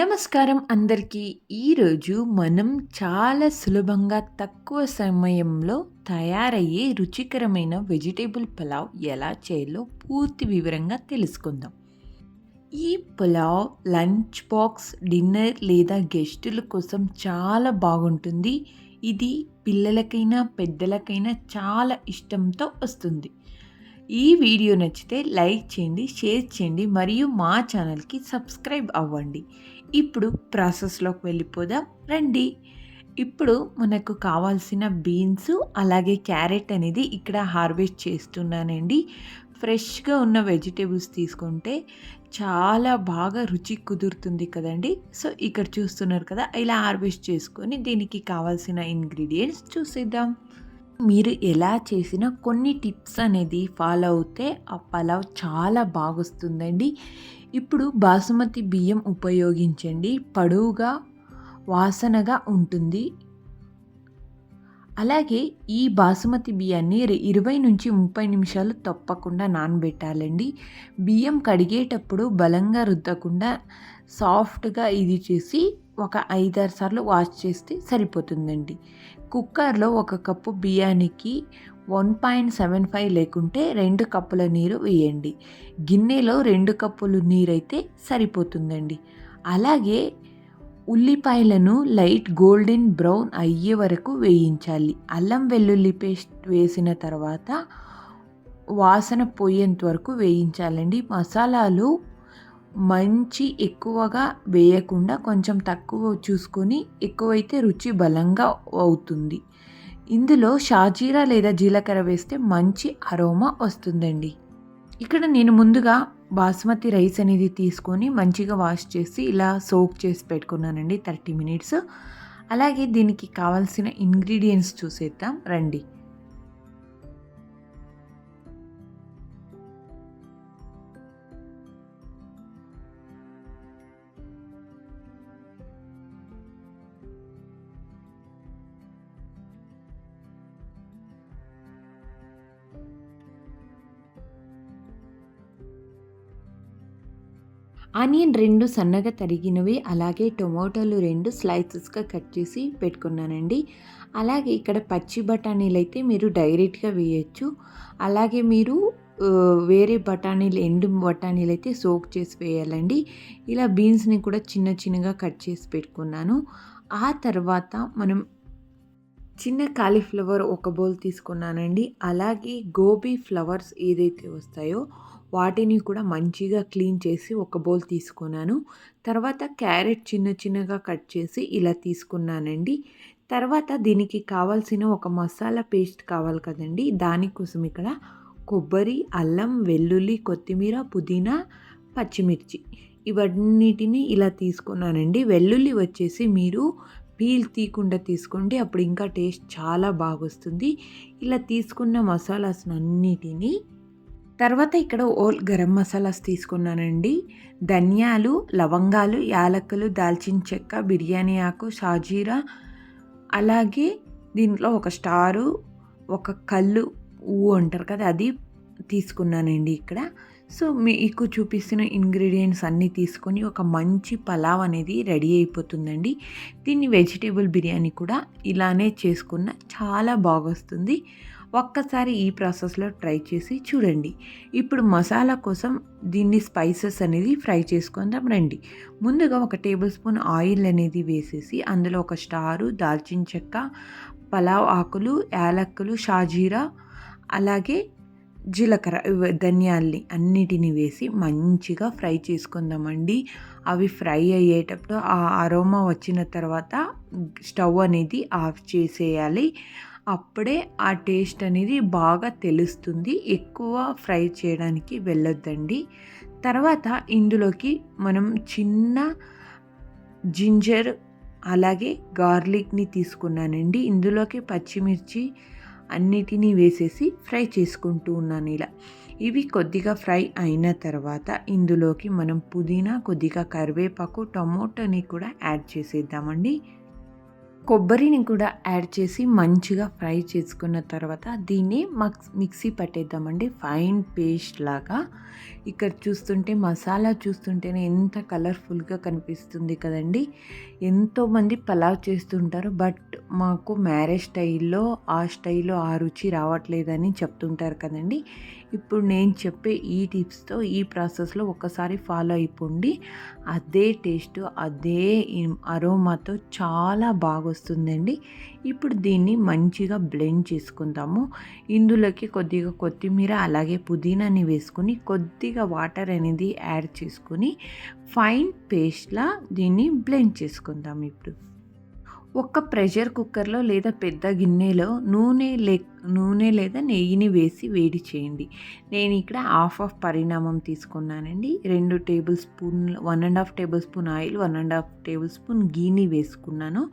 నమస్కారం అందరికీ. ఈరోజు మనం చాలా సులభంగా తక్కువ సమయంలో తయారయ్యే రుచికరమైన వెజిటేబుల్ పులావ్ ఎలా చేయాలో పూర్తి వివరంగా తెలుసుకుందాం. ఈ పులావ్ లంచ్ బాక్స్ డిన్నర్ లేదా గెస్టుల కోసం చాలా బాగుంటుంది. ఇది పిల్లలకైనా పెద్దలకైనా చాలా ఇష్టంతో వస్తుంది. ఈ వీడియో నచ్చితే లైక్ చేయండి షేర్ చేయండి మరియు మా ఛానల్కి సబ్స్క్రైబ్ అవ్వండి. ఇప్పుడు ప్రాసెస్లోకి వెళ్ళిపోదాం. రండి. ఇప్పుడు మనకు కావాల్సిన బీన్స్ అలాగే క్యారెట్ అనేది ఇక్కడ హార్వెస్ట్ చేస్తున్నానండి. ఫ్రెష్గా ఉన్న వెజిటేబుల్స్ తీసుకుంటే చాలా బాగా రుచి కుదురుతుంది కదండి. సో ఇక్కడ చూస్తున్నారు కదా ఇలా హార్వెస్ట్ చేసుకొని దీనికి కావాల్సిన ఇంగ్రీడియంట్స్ చూసేద్దాం. మీరు ఎలా చేసినా కొన్ని టిప్స్ అనేది ఫాలో అవుతే ఆ పలావ్ చాలా బాగొస్తుందండి. ఇప్పుడు బాసుమతి బియ్యం ఉపయోగించండి. పొడవుగా వాసనగా ఉంటుంది. అలాగే ఈ బాసుమతి బియ్యాన్ని ఇరవై నుంచి ముప్పై నిమిషాలు తప్పకుండా నానబెట్టాలండి. బియ్యం కడిగేటప్పుడు బలంగా రుద్దకుండా సాఫ్ట్గా ఇది చేసి ఒక ఐదారు సార్లు వాష్ చేస్తే సరిపోతుందండి. కుక్కర్లో ఒక కప్పు బియ్యానికి వన్ పాయింట్ సెవెన్ ఫైవ్ లేకుంటే రెండు కప్పుల నీరు వేయండి. గిన్నెలో రెండు కప్పులు నీరైతే సరిపోతుందండి. అలాగే ఉల్లిపాయలను లైట్ గోల్డెన్ బ్రౌన్ అయ్యే వరకు వేయించాలి. అల్లం వెల్లుల్లి పేస్ట్ వేసిన తర్వాత వాసన పోయేంత వరకు వేయించాలండి. మసాలాలు మంచి ఎక్కువగా వేయకుండా కొంచెం తక్కువ చూసుకొని ఎక్కువైతే రుచి బలంగా అవుతుంది. ఇందులో షాజీరా లేదా జీలకర్ర వేస్తే మంచి అరోమా వస్తుందండి. ఇక్కడ నేను ముందుగా బాస్మతి రైస్ అనేది తీసుకొని మంచిగా వాష్ చేసి ఇలా సోక్ చేసి పెట్టుకున్నానండి థర్టీ మినిట్స్. అలాగే దీనికి కావాల్సిన ఇంగ్రీడియంట్స్ చూసేద్దాం రండి. ఆనియన్ రెండు సన్నగా తరిగినవి అలాగే టొమాటోలు రెండు స్లైసెస్గా కట్ చేసి పెట్టుకున్నానండి. అలాగే ఇక్కడ పచ్చి బఠానీలు అయితే మీరు డైరెక్ట్గా వేయచ్చు. అలాగే మీరు వేరే బఠానీలు ఎండు బఠానీలు అయితే సోక్ చేసి వేయాలండి. ఇలా బీన్స్ని కూడా చిన్న చిన్నగా కట్ చేసి పెట్టుకున్నాను. ఆ తర్వాత మనం చిన్న కాలీఫ్లవర్ ఒక బౌల్ తీసుకున్నానండి. అలాగే గోబీ ఫ్లవర్స్ ఏదైతే వస్తాయో వాటిని కూడా మంచిగా క్లీన్ చేసి ఒక బౌల్ తీసుకున్నాను. తర్వాత క్యారెట్ చిన్న చిన్నగా కట్ చేసి ఇలా తీసుకున్నానండి. తర్వాత దీనికి కావాల్సిన ఒక మసాలా పేస్ట్ కావాలి కదండి. దానికోసం ఇక్కడ కొబ్బరి అల్లం వెల్లుల్లి కొత్తిమీర పుదీనా పచ్చిమిర్చి ఇవన్నిటిని ఇలా తీసుకున్నానండి. వెల్లుల్లి వచ్చేసి మీరు పీల్ తీయకుండా తీసుకోండి. అప్పుడు ఇంకా టేస్ట్ చాలా బాగొస్తుంది. ఇలా తీసుకున్న మసాలాస్ అన్నిటినీ తర్వాత ఇక్కడ ఓల్ గరం మసాలాస్ తీసుకున్నానండి. ధనియాలు లవంగాలు యాలకులు దాల్చిన చెక్క బిర్యానీ ఆకు షాజీరా. అలాగే దీంట్లో ఒక స్టారు ఒక కళ్ళు ఊ అంటారు కదా అది తీసుకున్నానండి ఇక్కడ. సో మీకు చూపిస్తున్న ఇంగ్రీడియంట్స్ అన్నీ తీసుకొని ఒక మంచి పలావ్ అనేది రెడీ అయిపోతుందండి. దీన్ని వెజిటేబుల్ బిర్యానీ కూడా ఇలానే చేసుకున్న చాలా బాగొస్తుంది. ఒక్కసారి ఈ ప్రాసెస్లో ట్రై చేసి చూడండి. ఇప్పుడు మసాలా కోసం దీన్ని స్పైసెస్ అనేది ఫ్రై చేసుకుందాం రండి. ముందుగా ఒక టేబుల్ స్పూన్ ఆయిల్ అనేది వేసేసి అందులో ఒక స్టారు దాల్చిన చెక్క పలావ్ ఆకులు యాలక్కులు షాజీరా అలాగే జీలకర్ర ధనియాల్ని అన్నిటిని వేసి మంచిగా ఫ్రై చేసుకుందామండి. అవి ఫ్రై అయ్యేటప్పుడు ఆ అరోమా వచ్చిన తర్వాత స్టవ్ అనేది ఆఫ్ చేసేయాలి. అప్పుడే ఆ టేస్ట్ అనేది బాగా తెలుస్తుంది. ఎక్కువ ఫ్రై చేయడానికి వెళ్ళొద్దండి. తర్వాత ఇందులోకి మనం చిన్న జింజర్ అలాగే గార్లిక్ని తీసుకున్నానండి. ఇందులోకి పచ్చిమిర్చి అన్నిటినీ వేసేసి ఫ్రై చేసుకుంటూ ఉన్నాను ఇలా. ఇవి కొద్దిగా ఫ్రై అయిన తర్వాత ఇందులోకి మనం పుదీనా కొద్దిగా కరివేపాకు టమోటాని కూడా యాడ్ చేసేద్దామండి. కొబ్బరిని కూడా యాడ్ చేసి మంచిగా ఫ్రై చేసుకున్న తర్వాత దీన్ని మక్స్ మిక్సీ పట్టేద్దామండి. ఫైన్ పేస్ట్ లాగా. ఇక్కడ చూస్తుంటే మసాలా చూస్తుంటేనే ఎంత కలర్ఫుల్గా కనిపిస్తుంది కదండి. ఎంతోమంది పలావ్ చేస్తుంటారు బట్ మాకు మ్యారేజ్ స్టైల్లో ఆ స్టైల్లో ఆ రుచి రావట్లేదని చెప్తుంటారు కదండి. ఇప్పుడు నేను చెప్పే ఈ టిప్స్తో ఈ ప్రాసెస్లో ఒకసారి ఫాలో అయిపోండి. అదే టేస్ట్ అదే అరోమాతో చాలా బాగా వస్తుందండి ఇప్పుడు దీన్ని మంచిగా బ్లెండ్ చేసుకుందాము. ఇందులోకి కొద్దిగా కొత్తిమీర అలాగే పుదీనాని వేసుకుని కొద్దిగా వాటర్ అనేది యాడ్ చేసుకొని ఫైన్ పేస్ట్లా దీన్ని బ్లెండ్ చేసుకుందాం ఇప్పుడు. ఒక్క ప్రెషర్ కుక్కర్లో లేదా పెద్ద గిన్నెలో నూనె లే నూనె లేదా నెయ్యిని వేసి వేడి చేయండి. నేను ఇక్కడ హాఫ్ ఆఫ్ పరిణామం తీసుకున్నానండి. రెండు table spoon one and half table spoon oil one and half table spoon గీని వేసుకున్నాను.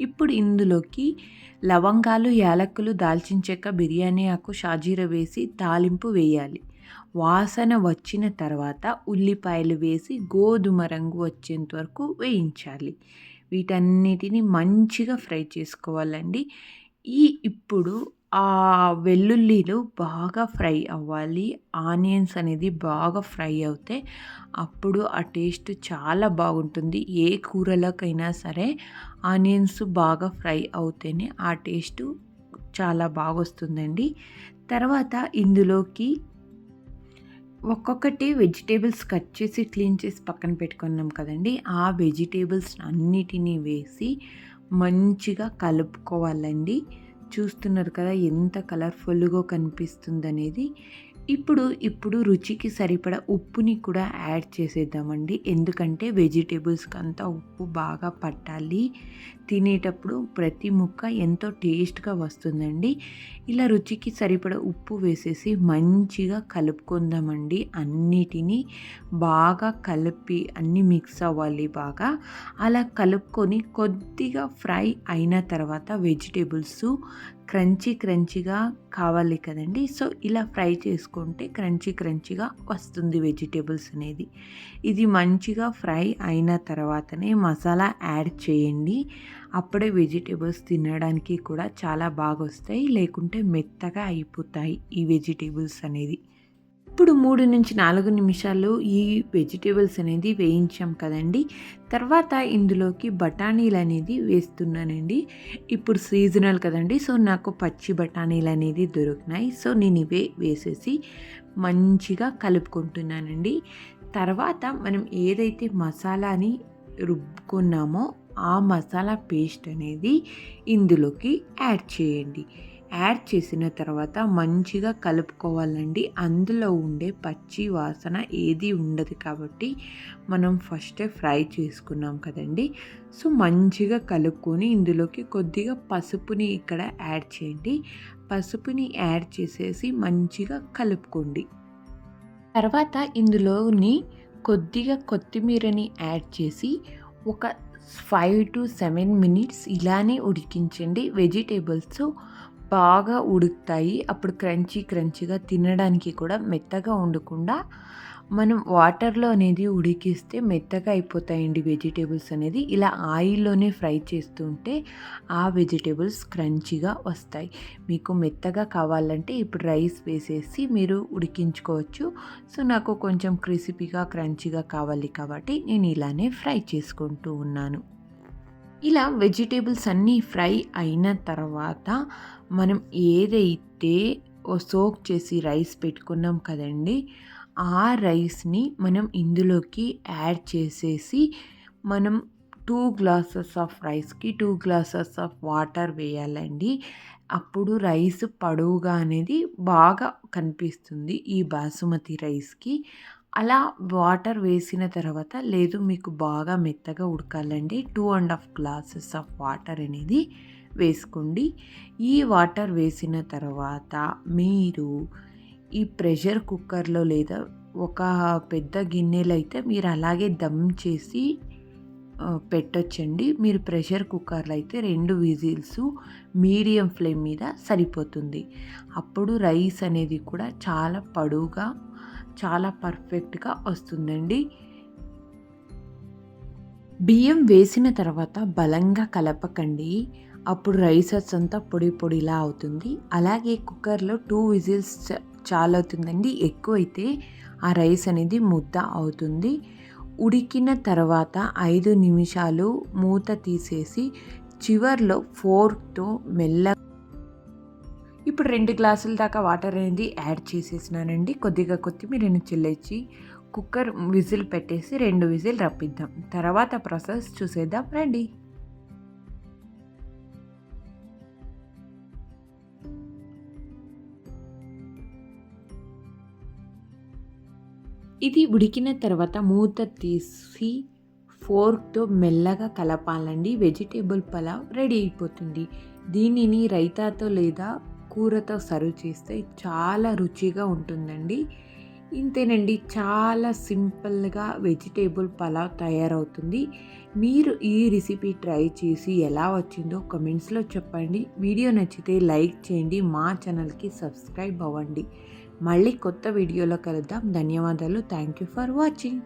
ఇప్పుడు ఇందులోకి లవంగాలు యాలక్కులు దాల్చిన చెక్క బిర్యానీ ఆకు షాజీర వేసి తాలింపు వేయాలి. వాసన వచ్చిన తర్వాత ఉల్లిపాయలు వేసి గోధుమ రంగు వచ్చేంత వరకు వేయించాలి. వీటన్నిటిని మంచిగా ఫ్రై చేసుకోవాలండి. ఈ ఇప్పుడు ఆ వెల్లుల్లిలు బాగా ఫ్రై అవ్వాలి. ఆనియన్స్ అనేది బాగా ఫ్రై అవుతే అప్పుడు ఆ టేస్ట్ చాలా బాగుంటుంది. ఏ కూరలకైనా సరే ఆనియన్స్ బాగా ఫ్రై అవుతేనే ఆ టేస్ట్ చాలా బాగా వస్తుందండి తర్వాత ఇందులోకి ఒక్కొక్కటి వెజిటేబుల్స్ కట్ చేసి క్లీన్ చేసి పక్కన పెట్టుకున్నాం కదండి. ఆ వెజిటేబుల్స్ అన్నిటినీ వేసి మంచిగా కలుపుకోవాలండి. చూస్తున్నారు కదా ఎంత కలర్ఫుల్గా కనిపిస్తుంది అనేది ఇప్పుడు ఇప్పుడు రుచికి సరిపడ ఉప్పుని కూడా యాడ్ చేసేద్దామండి. ఎందుకంటే వెజిటేబుల్స్కి అంతా ఉప్పు బాగా పట్టాలి. తినేటప్పుడు ప్రతి ముక్క ఎంతో టేస్ట్గా వస్తుందండి. ఇలా రుచికి సరిపడ ఉప్పు వేసేసి మంచిగా కలుపుకుందామండి. అన్నిటినీ బాగా కలిపి అన్నీ మిక్స్ అవ్వాలి బాగా. అలా కలుపుకొని కొద్దిగా ఫ్రై అయిన తర్వాత వెజిటేబుల్స్ క్రంచీ క్రంచీగా కావాలి కదండి. సో ఇలా ఫ్రై చేసుకుంటే క్రంచీ క్రంచీగా వస్తుంది వెజిటేబుల్స్ అనేది. ఇది మంచిగా ఫ్రై అయిన తర్వాతనే మసాలా యాడ్ చేయండి. అప్పుడే వెజిటేబుల్స్ తినడానికి కూడా చాలా బాగా వస్తాయి లేకుంటే మెత్తగా అయిపోతాయి ఈ వెజిటేబుల్స్ అనేది. ఇప్పుడు మూడు నుంచి నాలుగు నిమిషాలు ఈ వెజిటేబుల్స్ అనేది వేయించాం కదండి. తర్వాత ఇందులోకి బఠానీలు అనేది వేస్తున్నానండి. ఇప్పుడు సీజనల్ కదండి సో నాకు పచ్చి బఠానీలు అనేది దొరికినాయి. సో నేను ఇవే వేసేసి మంచిగా కలుపుకుంటున్నానండి. తర్వాత మనం ఏదైతే మసాలాని రుబ్బుకున్నామో ఆ మసాలా పేస్ట్ అనేది ఇందులోకి యాడ్ చేయండి. యాడ్ చేసిన తర్వాత మంచిగా కలుపుకోవాలండి. అందులో ఉండే పచ్చి వాసన ఏది ఉండదు కాబట్టి మనం ఫస్టే ఫ్రై చేసుకున్నాం కదండి. సో మంచిగా కలుపుకొని ఇందులోకి కొద్దిగా పసుపుని ఇక్కడ యాడ్ చేయండి. పసుపుని యాడ్ చేసేసి మంచిగా కలుపుకోండి. తర్వాత ఇందులోని కొద్దిగా కొత్తిమీరని యాడ్ చేసి ఒక ఫైవ్ టు సెవెన్ మినిట్స్ ఇలానే ఉడికించండి వెజిటేబుల్స్. బాగా ఉడుకుతాయి. అప్పుడు క్రంచీ క్రంచీగా తినడానికి కూడా మెత్తగా ఉండకుండా మనం వాటర్లో అనేది ఉడికిస్తే మెత్తగా అయిపోతాయండి వెజిటేబుల్స్ అనేది. ఇలా ఆయిల్లోనే ఫ్రై చేస్తుంటే ఆ వెజిటేబుల్స్ క్రంచీగా వస్తాయి. మీకు మెత్తగా కావాలంటే ఇప్పుడు రైస్ వేసేసి మీరు ఉడికించుకోవచ్చు. సో నాకు కొంచెం క్రిసిపీగా క్రంచీగా కావాలి కాబట్టి నేను ఇలానే ఫ్రై చేసుకుంటూ ఉన్నాను. ఇలా వెజిటేబుల్స్ అన్నీ ఫ్రై అయిన తర్వాత మనం ఏదైతే సోక్ చేసి రైస్ పెట్టుకున్నాం కదండి ఆ రైస్ని మనం ఇందులోకి యాడ్ చేసేసి మనం టూ గ్లాసెస్ ఆఫ్ రైస్కి టూ గ్లాసెస్ ఆఫ్ వాటర్ వేయాలండి. అప్పుడు రైస్ పడువుగా అనేది బాగా కనిపిస్తుంది ఈ బాసుమతి రైస్కి. అలా వాటర్ వేసిన తర్వాత లేదు మీకు బాగా మెత్తగా ఉడకాలండి. Two and half glasses of water అనేది వేసుకోండి. ఈ వాటర్ వేసిన తర్వాత మీరు ఈ ప్రెషర్ కుక్కర్లో లేదా ఒక పెద్ద గిన్నెలో అయితే మీరు అలాగే దమ్ చేసి పెట్టొచ్చండి. మీరు ప్రెషర్ కుక్కర్లో అయితే రెండు విజిల్స్ మీడియం ఫ్లేమ్ మీద సరిపోతుంది. అప్పుడు రైస్ అనేది కూడా చాలా పడుగా చాలా పర్ఫెక్ట్గా వస్తుందండి. బియ్యం వేసిన తర్వాత బలంగా కలపకండి. అప్పుడు రైసెస్ అంతా పొడి పొడిలా అవుతుంది. అలాగే కుక్కర్లో టూ విజిల్స్ చాలవుతుందండి. ఎక్కువైతే ఆ రైస్ అనేది ముద్ద అవుతుంది. ఉడికిన తర్వాత ఐదు నిమిషాలు మూత తీసేసి చివర్లో ఫోర్క్తో మెల్ల ఇప్పుడు రెండు గ్లాసుల దాకా వాటర్ అనేది యాడ్ చేసేసినానండి. కొద్దిగా కొత్తిమీరని చెల్లించి కుక్కర్ విజిల్ పెట్టేసి రెండు విజిల్ రప్పిద్దాం. తర్వాత ప్రాసెస్ చూసేద్దాం రండి. ఇది ఉడికిన తర్వాత మూత తీసి ఫోర్క్తో మెల్లగా కలపాలండి. వెజిటేబుల్ పలావ్ రెడీ అయిపోతుంది. దీనిని రైతాతో లేదా కూరతో సర్వ్ చేస్తే చాలా రుచిగా ఉంటుందండి. ఇంతేనండి చాలా సింపుల్గా వెజిటేబుల్ పలావ్ తయారవుతుంది. మీరు ఈ రెసిపీ ట్రై చేసి ఎలా వచ్చిందో కమెంట్స్లో చెప్పండి. వీడియో నచ్చితే లైక్ చేయండి మా ఛానల్కి సబ్స్క్రైబ్ అవ్వండి. మళ్ళీ కొత్త వీడియోలో కలుద్దాం. ధన్యవాదాలు. Thank you for watching.